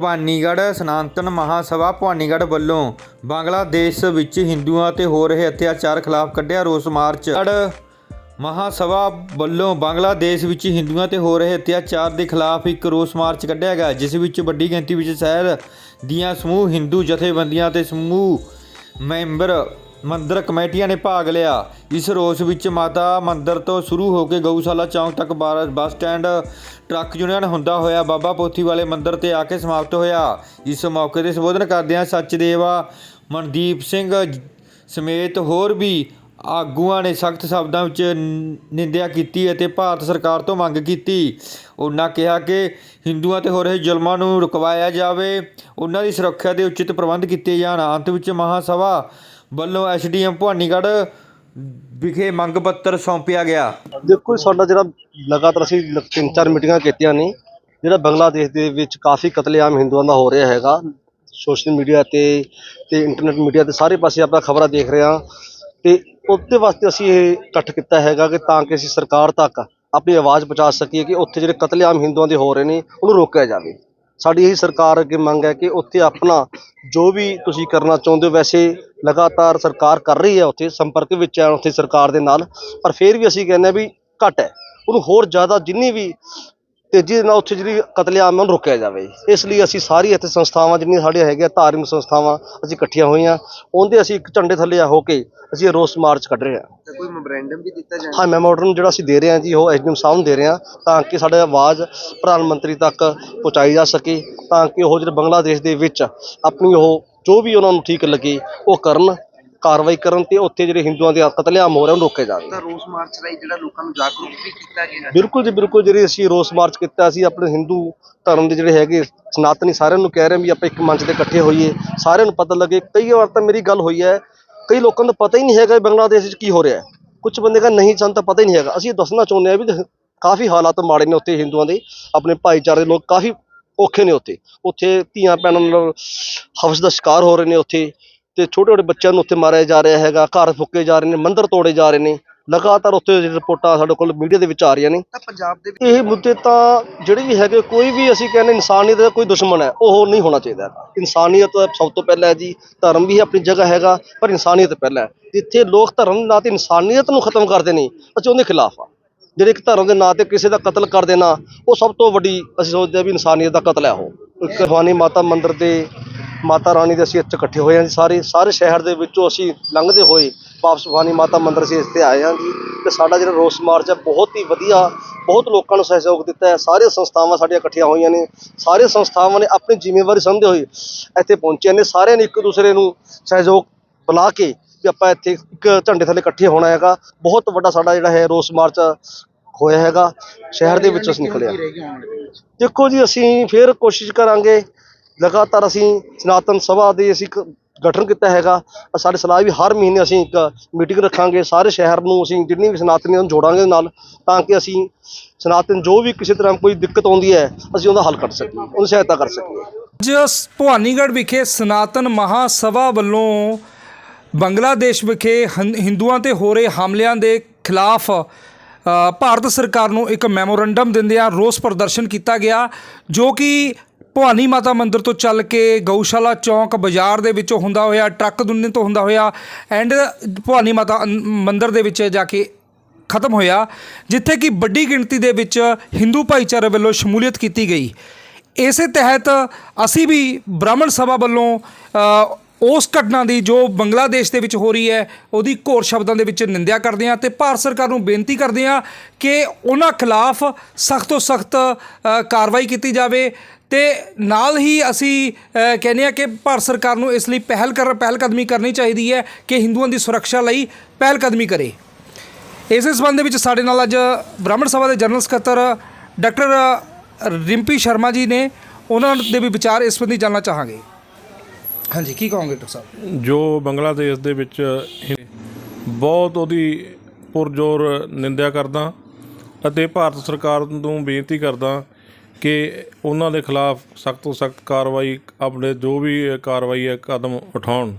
ਭਵਾਨੀਗੜ੍ਹ ਸਨਾਤਨ ਮਹਾਸਭਾ ਭਵਾਨੀਗੜ੍ਹ ਵੱਲੋਂ ਬੰਗਲਾਦੇਸ਼ ਵਿੱਚ ਹਿੰਦੂਆਂ ਤੇ ਹੋ ਰਹੇ ਅਤਿਆਚਾਰ ਖਿਲਾਫ ਕੱਢਿਆ ਰੋਸ ਮਾਰਚ। ਗੜ੍ਹ ਮਹਾਸਭਾ ਵੱਲੋਂ ਬੰਗਲਾਦੇਸ਼ ਵਿੱਚ ਹਿੰਦੂਆਂ ਤੇ ਹੋ ਰਹੇ ਅਤਿਆਚਾਰ ਦੇ ਖਿਲਾਫ ਇੱਕ ਰੋਸ ਮਾਰਚ ਕੱਢਿਆ ਗਿਆ, ਜਿਸ ਵਿੱਚ ਵੱਡੀ ਗਿਣਤੀ ਵਿੱਚ ਸ਼ਹਿਰ ਦੀਆਂ ਸਮੂਹ ਹਿੰਦੂ ਜਥੇਬੰਦੀਆਂ ਤੇ ਸਮੂਹ ਮੈਂਬਰ ਮੰਦਰ ਕਮੇਟੀਆਂ ਨੇ ਭਾਗ ਲਿਆ। ਇਸ ਰੋਸ ਵਿੱਚ ਮਾਤਾ ਮੰਦਰ ਤੋਂ ਸ਼ੁਰੂ ਹੋ ਕੇ ਗਊਸ਼ਾਲਾ ਚੌਂਕ ਤੱਕ ਬਾਰ- ਬੱਸ ਸਟੈਂਡ, ਟਰੱਕ ਯੂਨੀਅਨ ਹੁੰਦਾ ਹੋਇਆ, ਬਾਬਾ ਪੋਥੀ ਵਾਲੇ ਮੰਦਰ ਤੇ ਆ ਕੇ ਸਮਾਪਤ ਹੋਇਆ। ਇਸ ਮੌਕੇ ਤੇ ਸੰਬੋਧਨ ਕਰਦਿਆਂ ਸੱਚਦੇਵਾ ਮਨਦੀਪ ਸਿੰਘ ਸਮੇਤ ਹੋਰ ਵੀ ਆਗੂਆਂ ਨੇ ਸਖਤ ਸ਼ਬਦਾਂ ਵਿੱਚ ਨਿੰਦਿਆ ਕੀਤੀ ਅਤੇ ਭਾਰਤ ਸਰਕਾਰ ਤੋਂ ਮੰਗ ਕੀਤੀ। ਉਹਨਾਂ ਕਿਹਾ ਕਿ ਹਿੰਦੂਆਂ ਤੇ ਹੋ ਰਹੇ ਜ਼ੁਲਮਾਂ ਨੂੰ ਰੁਕਵਾਇਆ ਜਾਵੇ। ਉਹਨਾਂ ਦੀ ਸੁਰੱਖਿਆ ਦੇ ਉਚਿਤ ਪ੍ਰਬੰਧ ਕੀਤੇ ਜਾਣ। ਅੰਤ ਵਿੱਚ ਮਹਾਸਭਾ ਵੱਲੋਂ ਐਸਡੀਐਮ ਭਵਾਨੀਗੜ੍ਹ ਵਿਖੇ ਮੰਗ ਪੱਤਰ ਸੌਂਪਿਆ ਗਿਆ। ਦੇਖੋ ਜੀ, ਸਾਡਾ ਜਿਹੜਾ ਲਗਾਤਾਰ ਅਸੀਂ ਲ- ਤਿੰਨ ਚਾਰ ਮੀਟਿੰਗਾਂ ਕੀਤੀਆਂ ਨੇ ਜਿਹੜਾ ਬੰਗਲਾਦੇਸ਼ ਦੇ ਵਿੱਚ ਕਾਫੀ ਕਤਲੇਆਮ ਹਿੰਦੂਆਂ ਦਾ ਹੋ ਰਿਹਾ ਹੈਗਾ। ਸੋਸ਼ਲ ਮੀਡੀਆ ਤੇ ਤੇ ਇੰਟਰਨੈਟ ਮੀਡੀਆ ਤੇ ਸਾਰੇ ਪਾਸੇ ਆਪਾਂ ਖਬਰਾਂ ਦੇਖ ਰਹੇ ਹਾਂ। ਤੇ ਉਹਦੇ ਵਾਸਤੇ ਅਸੀਂ ਇਹ ਇਕੱਠ ਕੀਤਾ ਹੈਗਾ ਕਿ ਤਾਂ ਕਿ ਅਸੀਂ ਸਰਕਾਰ ਤੱਕ ਆਪਣੀ ਆਵਾਜ਼ ਪਹੁੰਚਾ ਸਕੀਏ ਕਿ ਉੱਥੇ ਜਿਹੜੇ ਕਤਲੇਆਮ ਹਿੰਦੂਆਂ ਦੇ ਹੋ ਰਹੇ ਨੇ ਉਹਨੂੰ ਰੋਕਿਆ ਜਾਵੇ। ਸਾਡੀ ਇਹੀ ਸਰਕਾਰ ਅੱਗੇ ਮੰਗ ਹੈ ਕਿ ਉੱਥੇ ਆਪਣਾ ਜੋ ਵੀ ਤੁਸੀਂ ਕਰਨਾ ਚਾਹੁੰਦੇ ਹੋ, ਵੈਸੇ ਲਗਾਤਾਰ ਸਰਕਾਰ ਕਰ ਰਹੀ ਹੈ ਉੱਥੇ, ਸੰਪਰਕ ਵਿੱਚ ਹੈ ਉੱਥੇ ਸਰਕਾਰ ਦੇ ਨਾਲ, ਪਰ ਫਿਰ ਵੀ ਅਸੀਂ ਕਹਿੰਦੇ ਹਾਂ ਵੀ ਘੱਟ ਹੈ। ਉਹਨੂੰ ਹੋਰ ਜ਼ਿਆਦਾ ਜਿੰਨੀ ਵੀ ਤੇਜ਼ੀ ਦੇ ਨਾਲ ਉੱਥੇ ਜਿਹੜੀ ਕਤਲੇਆਮ ਉਹਨੂੰ ਰੋਕਿਆ ਜਾਵੇ। ਇਸ ਲਈ ਅਸੀਂ ਸਾਰੀ ਇੱਥੇ ਸੰਸਥਾਵਾਂ ਜਿੰਨੀਆਂ ਸਾਡੀਆਂ ਹੈਗੀਆਂ ਧਾਰਮਿਕ ਸੰਸਥਾਵਾਂ ਅਸੀਂ ਇਕੱਠੀਆਂ ਹੋਈਆਂ। ਉਹਦੇ ਅਸੀਂ ਇੱਕ ਝੰਡੇ ਥੱਲੇ ਹੋ ਕੇ ਅਸੀਂ ਇਹ ਰੋਸ ਮਾਰਚ ਕੱਢ ਰਹੇ ਹਾਂ। ਕੋਈ ਮੈਮੋਰੈਂਡਮ ਵੀ ਦਿੱਤਾ ਜਾਣਾ? ਹਾਂ ਮੈਮੋਰੰਡਮ ਜਿਹੜਾ ਅਸੀਂ ਦੇ ਰਹੇ ਹਾਂ ਜੀ ਉਹ ਐਸਡੀਐਮ ਸਾਹਿਬ ਨੂੰ ਦੇ ਰਹੇ ਹਾਂ ਤਾਂ ਕਿ ਸਾਡੀ ਆਵਾਜ਼ ਪ੍ਰਧਾਨ ਮੰਤਰੀ ਤੱਕ ਪਹੁੰਚਾਈ ਜਾ ਸਕੇ ਤਾਂ ਕਿ ਉਹ ਜਿਹੜੇ ਬੰਗਲਾਦੇਸ਼ ਦੇ ਵਿੱਚ ਆਪਣੀ ਉਹ ਜੋ ਵੀ ਉਹਨਾਂ ਨੂੰ ਠੀਕ ਲੱਗੇ ਉਹ ਕਰਨ। ਕਾਰਵਾਈ ਕਰਨ ਤੇ ਉੱਥੇ ਜਿਹੜੇ ਹਿੰਦੂਆਂ ਦੇ ਕਤਲੇਆਮ ਹੋ ਰਹੇ ਉਹਨੂੰ ਰੋਕੇ ਜਾਵੇ। ਤਾਂ ਰੋਸ ਮਾਰਚ ਰਾਹੀਂ ਜਿਹੜਾ ਲੋਕਾਂ ਨੂੰ ਜਾਗਰੂਕ ਵੀ ਕੀਤਾ ਗਿਆ। ਬਿਲਕੁਲ ਜੀ ਬਿਲਕੁਲ ਜਿਹੜੀ ਅਸੀਂ ਰੋਸ ਮਾਰਚ ਕੀਤਾ ਸੀ ਆਪਣੇ ਹਿੰਦੂ ਧਰਮ ਦੇ ਜਿਹੜੇ ਹੈਗੇ ਸਨਾਤਨੀ ਸਾਰਿਆਂ ਨੂੰ ਕਹਿ ਰਹੇ ਵੀ ਆਪਾਂ ਇੱਕ ਮੰਚ ਤੇ ਇਕੱਠੇ ਹੋਈਏ। ਸਾਰਿਆਂ ਨੂੰ ਪਤਾ ਲੱਗੇ। ਕਈ ਵਾਰ ਤਾਂ ਮੇਰੀ ਗੱਲ ਹੋਈ ਹੈ ਕਈ ਲੋਕਾਂ ਨੂੰ ਪਤਾ ਹੀ ਨਹੀਂ ਹੈਗਾ ਬੰਗਲਾਦੇਸ਼ ਵਿੱਚ ਕੀ ਹੋ ਰਿਹਾ ਹੈ। ਕੁਝ ਬੰਦੇ ਕਹਿੰਦੇ ਨਹੀਂ ਸਾਨੂੰ ਤਾਂ ਪਤਾ ਹੀ ਨਹੀਂ ਹੈਗਾ। ਅਸੀਂ ਦੱਸਣਾ ਚਾਹੁੰਦੇ ਹਾਂ ਵੀ ਕਾਫੀ ਹਾਲਾਤ ਮਾੜੇ ਨੇ ਉੱਥੇ ਹਿੰਦੂਆਂ ਦੇ। ਆਪਣੇ ਭਾਈਚਾਰੇ ਦੇ ਲੋਕ ਕਾਫੀ ਔਖੇ ਨੇ ਉੱਥੇ। ਉੱਥੇ ਧੀਆਂ ਭੈਣਾਂ ਨਾਲ ਹਵਸ ਦਾ ਸ਼ਿਕਾਰ ਹੋ ਰਹੇ ਨੇ ਉੱਥੇ। ਤੇ ਛੋਟੇ ਛੋਟੇ ਬੱਚਿਆਂ ਨੂੰ ਉੱਥੇ ਮਾਰਿਆ ਜਾ ਰਿਹਾ ਹੈਗਾ ਘਰ ਫੁੱਕੇ ਜਾ ਰਹੇ ਨੇ ਮੰਦਿਰ ਤੋੜੇ ਜਾ ਰਹੇ ਨੇ ਲਗਾਤਾਰ ਉੱਥੇ ਰਿਪੋਰਟਾਂ ਸਾਡੇ ਕੋਲ ਮੀਡੀਆ ਦੇ ਵਿੱਚ ਆ ਰਹੀਆਂ ਨੇ। ਤਾਂ ਪੰਜਾਬ ਦੇ ਇਹ ਮੁੱਦੇ ਤਾਂ ਜਿਹੜੇ ਵੀ ਹੈਗੇ ਕੋਈ ਵੀ ਅਸੀਂ ਕਹਿੰਦੇ ਇਨਸਾਨੀਅਤ ਦਾ ਕੋਈ ਦੁਸ਼ਮਣ ਹੈ ਉਹ ਨਹੀਂ ਹੋਣਾ ਚਾਹੀਦਾ ਇਨਸਾਨੀਅਤ ਸਭ ਤੋਂ ਪਹਿਲਾਂ ਹੈ ਜੀ ਧਰਮ ਵੀ ਆਪਣੀ ਜਗ੍ਹਾ ਹੈਗਾ ਪਰ ਇਨਸਾਨੀਅਤ ਪਹਿਲਾਂ ਹੈ। ਜਿੱਥੇ ਲੋਕ ਧਰਮ ਦੇ ਨਾਂ ਤੇ ਇਨਸਾਨੀਅਤ ਨੂੰ ਖਤਮ ਕਰਦੇ ਨੇ ਅਸੀਂ ਉਹਦੇ ਖਿਲਾਫ ਆ ਜਿਹੜੇ ਇੱਕ ਧਰਮ ਦੇ ਨਾਂ ਤੇ ਕਿਸੇ ਦਾ ਕਤਲ ਕਰ ਦੇਣਾ ਉਹ ਸਭ ਤੋਂ ਵੱਡੀ ਅਸੀਂ ਸੋਚਦੇ ਹਾਂ ਵੀ ਇਨਸਾਨੀਅਤ ਦਾ ਕਤਲ ਹੈ ਉਹ। ਭਵਾਨੀ ਮਾਤਾ ਮੰਦਿਰ ਤੇ ਮਾਤਾ ਰਾਣੀ ਦੇ ਅਸੀਂ ਇੱਥੇ ਇਕੱਠੇ ਹੋਏ ਹਾਂ ਜੀ। ਸਾਰੇ ਸਾਰੇ ਸ਼ਹਿਰ ਦੇ ਵਿੱਚੋਂ ਅਸੀਂ ਲੰਘਦੇ ਹੋਏ ਵਾਪਸ ਭਵਾਨੀ ਮਾਤਾ ਮੰਦਿਰ ਅਸੀਂ ਇੱਥੇ ਆਏ ਹਾਂ ਜੀ। ਤੇ ਸਾਡਾ ਜਿਹੜਾ ਰੋਸ ਮਾਰਚ ਹੈ, ਬਹੁਤ ਹੀ ਵਧੀਆ, ਬਹੁਤ ਲੋਕਾਂ ਨੂੰ ਸਹਿਯੋਗ ਦਿੱਤਾ ਹੈ। ਸਾਰੇ ਸੰਸਥਾਵਾਂ ਸਾਡੀਆਂ ਇਕੱਠੀਆਂ ਹੋਈਆਂ ਨੇ। ਸਾਰੇ ਸੰਸਥਾਵਾਂ ਨੇ ਆਪਣੀ ਜ਼ਿੰਮੇਵਾਰੀ ਸਮਝਦੇ ਹੋਏ ਇੱਥੇ ਪਹੁੰਚੇ ਨੇ। ਸਾਰਿਆਂ ਨੇ ਇੱਕ ਦੂਸਰੇ ਨੂੰ ਸਹਿਯੋਗ ਬੁਲਾ ਕੇ ਵੀ ਆਪਾਂ ਇੱਥੇ ਇੱਕ ਝੰਡੇ ਥੱਲੇ ਇਕੱਠੇ ਹੋਣਾ ਹੈਗਾ। ਬਹੁਤ ਵੱਡਾ ਸਾਡਾ ਜਿਹੜਾ ਹੈ ਰੋਸ ਮਾਰਚ ਹੋਇਆ ਹੈਗਾ। ਸ਼ਹਿਰ ਦੇ ਵਿੱਚੋਂ ਅਸੀਂ ਨਿਕਲਿਆ ਦੇਖੋ ਜੀ, ਅਸੀਂ ਫਿਰ ਕੋਸ਼ਿਸ਼ ਕਰਾਂਗੇ ਲਗਾਤਾਰ ਅਸੀਂ ਸਨਾਤਨ ਸਭਾ ਦੇ ਅਸੀਂ ਇੱਕ ਗਠਨ ਕੀਤਾ ਹੈਗਾ। ਅ ਸਾਡੇ ਸਲਾਹ ਵੀ ਹਰ ਮਹੀਨੇ ਅਸੀਂ ਇੱਕ ਮੀਟਿੰਗ ਰੱਖਾਂਗੇ। ਸਾਰੇ ਸ਼ਹਿਰ ਨੂੰ ਅਸੀਂ ਜਿੰਨੀ ਵੀ ਸਨਾਤਨੀਆਂ ਨੂੰ ਜੋੜਾਂਗੇ ਨਾਲ, ਤਾਂ ਕਿ ਅਸੀਂ ਸਨਾਤਨ ਜੋ ਵੀ ਕਿਸੇ ਤਰ੍ਹਾਂ ਕੋਈ ਦਿੱਕਤ ਆਉਂਦੀ ਹੈ, ਅਸੀਂ ਉਹਦਾ ਹੱਲ ਕਰ ਸਕੀਏ, ਉਹਦੀ ਸਹਾਇਤਾ ਕਰ ਸਕੀਏ। ਅੱਜ ਭਵਾਨੀਗੜ੍ਹ ਵਿਖੇ ਸਨਾਤਨ ਮਹਾਸਭਾ ਵੱਲੋਂ ਬੰਗਲਾਦੇਸ਼ ਵਿਖੇ ਹੰ- ਹਿੰਦੂਆਂ ਤੇ ਹੋ ਰਹੇ ਹਮਲਿਆਂ ਦੇ ਖਿਲਾਫ ਭਾਰਤ ਸਰਕਾਰ ਨੂੰ ਇੱਕ ਮੈਮੋਰੰਡਮ ਦਿੰਦਿਆਂ ਰੋਸ ਪ੍ਰਦਰਸ਼ਨ ਕੀਤਾ ਗਿਆ, ਜੋ ਕਿ ਭਵਾਨੀ ਮਾਤਾ ਮੰਦਿਰ ਤੋਂ ਚੱਲ ਕੇ ਗਊਸ਼ਾਲਾ ਚੌਂਕ ਬਾਜ਼ਾਰ ਦੇ ਵਿੱਚੋਂ ਹੁੰਦਾ ਹੋਇਆ, ਟਰੱਕ ਦੁੰਨੇ ਤੋਂ ਹੁੰਦਾ ਹੋਇਆ, ਐਂਡ ਭਵਾਨੀ ਮਾਤਾ ਅੰ- ਮੰਦਿਰ ਦੇ ਵਿੱਚ ਜਾ ਕੇ ਖਤਮ ਹੋਇਆ, ਜਿੱਥੇ ਕਿ ਵੱਡੀ ਗਿਣਤੀ ਦੇ ਵਿੱਚ ਹਿੰਦੂ ਭਾਈਚਾਰੇ ਵੱਲੋਂ ਸ਼ਮੂਲੀਅਤ ਕੀਤੀ ਗਈ। ਇਸੇ ਤਹਿਤ ਅਸੀਂ ਵੀ ਬ੍ਰਾਹਮਣ ਸਭਾ ਵੱਲੋਂ ਉਸ ਘਟਨਾ ਦੀ ਜੋ ਬੰਗਲਾਦੇਸ਼ ਦੇ ਵਿੱਚ ਹੋ ਰਹੀ ਹੈ, ਉਹਦੀ ਘੋਰ ਸ਼ਬਦਾਂ ਦੇ ਵਿੱਚ ਨਿੰਦਿਆ ਕਰਦੇ ਹਾਂ ਤੇ ਭਾਰਤ ਸਰਕਾਰ ਨੂੰ ਬੇਨਤੀ ਕਰਦੇ ਹਾਂ ਕਿ ਉਹਨਾਂ ਖਿਲਾਫ ਸਖਤ ਤੋਂ ਸਖਤ ਕਾਰਵਾਈ ਕੀਤੀ ਜਾਵੇ। ਤੇ ਨਾਲ ਹੀ ਅਸੀਂ ਕਹਿੰਦੇ ਹਾਂ ਕਿ ਭਾਰਤ ਸਰਕਾਰ ਨੂੰ ਇਸ ਲਈ ਪਹਿਲ ਕਰ ਪਹਿਲ ਕਦਮੀ ਕਰਨੀ ਚਾਹੀਦੀ ਹੈ ਕਿ ਹਿੰਦੂਆਂ ਦੀ ਸੁਰੱਖਿਆ ਲਈ ਪਹਿਲ ਕਦਮੀ ਕਰੇ। ਇਸੇ ਸੰਬੰਧ ਦੇ ਵਿੱਚ ਸਾਡੇ ਨਾਲ ਅੱਜ ਬ੍ਰਾਹਮਣ ਸਭਾ ਦੇ ਜਨਰਲ ਸਕੱਤਰ ਡਾਕਟਰ ਰਿੰਪੀ ਸ਼ਰਮਾ ਜੀ ਨੇ ਉਹਨਾਂ ਦੇ ਵੀ ਵਿਚਾਰ ਇਸ ਸੰਬੰਧੀ ਜਾਨਣਾ ਚਾਹਾਂਗੇ। ਹਾਂਜੀ, ਕੀ ਕਹੋਗੇ ਡਾਕਟਰ ਸਾਹਿਬ? ਜੋ ਬੰਗਲਾਦੇਸ਼ ਦੇ ਵਿੱਚ ਬਹੁਤ ਉਹਦੀ ਪੁਰਜ਼ੋਰ ਨਿੰਦਿਆ ਕਰਦਾ ਅਤੇ ਭਾਰਤ ਸਰਕਾਰ ਨੂੰ ਬੇਨਤੀ ਕਰਦਾ ਕਿ ਉਹਨਾਂ ਦੇ ਖਿਲਾਫ ਸਖਤ ਤੋਂ ਸਖਤ ਕਾਰਵਾਈ, ਆਪਣੇ ਜੋ ਵੀ ਕਾਰਵਾਈ ਹੈ, ਕਦਮ ਉਠਾਉਣ।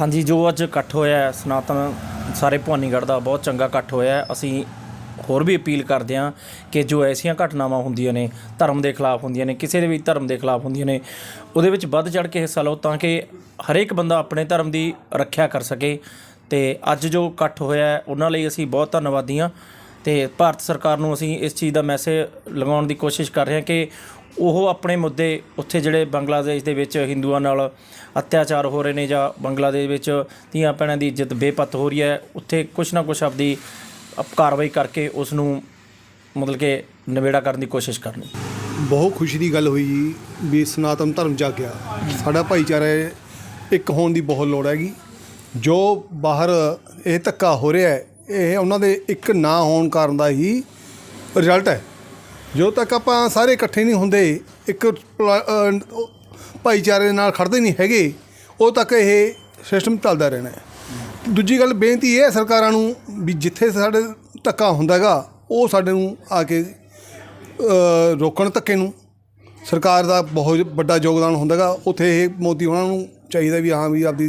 ਹਾਂਜੀ, ਜੋ ਅੱਜ ਇਕੱਠ ਹੋਇਆ ਸਨਾਤਨ ਸਾਰੇ ਭਵਾਨੀਗੜ੍ਹ ਦਾ ਬਹੁਤ ਚੰਗਾ ਇਕੱਠ ਹੋਇਆ ਅਸੀਂ ਹੋਰ ਵੀ ਅਪੀਲ ਕਰਦੇ ਹਾਂ ਕਿ ਜੋ ਐਸੀਆਂ ਘਟਨਾਵਾਂ ਹੁੰਦੀਆਂ ਨੇ, ਧਰਮ ਦੇ ਖਿਲਾਫ ਹੁੰਦੀਆਂ ਨੇ, ਕਿਸੇ ਦੇ ਵੀ ਧਰਮ ਦੇ ਖਿਲਾਫ ਹੁੰਦੀਆਂ ਨੇ, ਉਹਦੇ ਵਿੱਚ ਵੱਧ ਚੜ ਕੇ ਹਿੱਸਾ ਲਓ ਤਾਂ ਕਿ ਹਰੇਕ ਬੰਦਾ ਆਪਣੇ ਧਰਮ ਦੀ ਰੱਖਿਆ ਕਰ ਸਕੇ। ਤੇ ਅੱਜ ਜੋ ਇਕੱਠ ਹੋਇਆ ਉਹਨਾਂ ਲਈ ਅਸੀਂ ਬਹੁਤ ਧੰਨਵਾਦੀ ਹਾਂ। ਤੇ ਭਾਰਤ ਸਰਕਾਰ ਨੂੰ ਅਸੀਂ ਇਸ ਚੀਜ਼ ਦਾ ਮੈਸੇਜ ਲਗਾਉਣ ਦੀ ਕੋਸ਼ਿਸ਼ ਕਰ ਰਹੇ ਹਾਂ ਕਿ ਉਹ ਆਪਣੇ ਮੁੱਦੇ ਉੱਥੇ ਜਿਹੜੇ ਬੰਗਲਾਦੇਸ਼ ਦੇ ਵਿੱਚ ਹਿੰਦੂਆਂ ਨਾਲ ਅਤਿਆਚਾਰ ਹੋ ਰਹੇ ਨੇ ਜਾਂ ਬੰਗਲਾਦੇਸ਼ ਵਿੱਚ ਧੀਆਂ ਭੈਣਾਂ ਦੀ ਇੱਜ਼ਤ ਬੇਪੱਤ ਹੋ ਰਹੀ ਹੈ, ਉੱਥੇ ਕੁਛ ਨਾ ਕੁਛ ਆਪਦੀ ਕਾਰਵਾਈ ਕਰਕੇ ਉਸ ਨੂੰ ਮਤਲਬ ਕਿ ਨਿਬੇੜਾ ਕਰਨ ਦੀ ਕੋਸ਼ਿਸ਼ ਕਰਨੀ। ਬਹੁਤ ਖੁਸ਼ੀ ਦੀ ਗੱਲ ਹੋਈ ਜੀ ਵੀ ਸਨਾਤਨ ਧਰਮ ਜਾਗਿਆ। ਸਾਡਾ ਭਾਈਚਾਰਾ ਇੱਕ ਹੋਣ ਦੀ ਬਹੁਤ ਲੋੜ ਹੈਗੀ। ਜੋ ਬਾਹਰ ਇਹ ਧੱਕਾ ਹੋ ਰਿਹਾ ਹੈ ਇਹ ਉਹਨਾਂ ਦੇ ਇੱਕ ਨਾ ਹੋਣ ਕਾਰਨ ਦਾ ਹੀ ਰਿਜ਼ਲਟ ਹੈ। ਜੋ ਤੱਕ ਆਪਾਂ ਸਾਰੇ ਇਕੱਠੇ ਨਹੀਂ ਹੁੰਦੇ, ਇੱਕ ਪਲਾ- ਭਾਈਚਾਰੇ ਨਾਲ ਖੜਦੇ ਨਹੀਂ ਹੈਗੇ ਉਹ ਤੱਕ ਇਹ ਸਿਸਟਮ ਚੱਲਦਾ ਰਹਿਣਾ ਹੈ। ਦੂਜੀ ਗੱਲ ਬੇਨਤੀ ਇਹ ਹੈ ਸਰਕਾਰਾਂ ਨੂੰ ਵੀ ਜਿੱਥੇ ਸਾਡੇ ਧੱਕਾ ਹੁੰਦਾ ਹੈਗਾ, ਉਹ ਸਾਡੇ ਨੂੰ ਆ ਕੇ ਰੋਕਣ ਧੱਕੇ ਨੂੰ। ਸਰਕਾਰ ਦਾ ਬਹੁਤ ਵੱਡਾ ਯੋਗਦਾਨ ਹੁੰਦਾਗਾ ਉੱਥੇ ਇਹ ਮੋਦੀ ਉਹਨਾਂ ਨੂੰ ਚਾਹੀਦਾ ਵੀ ਹਾਂ ਵੀ ਆਪਦੀ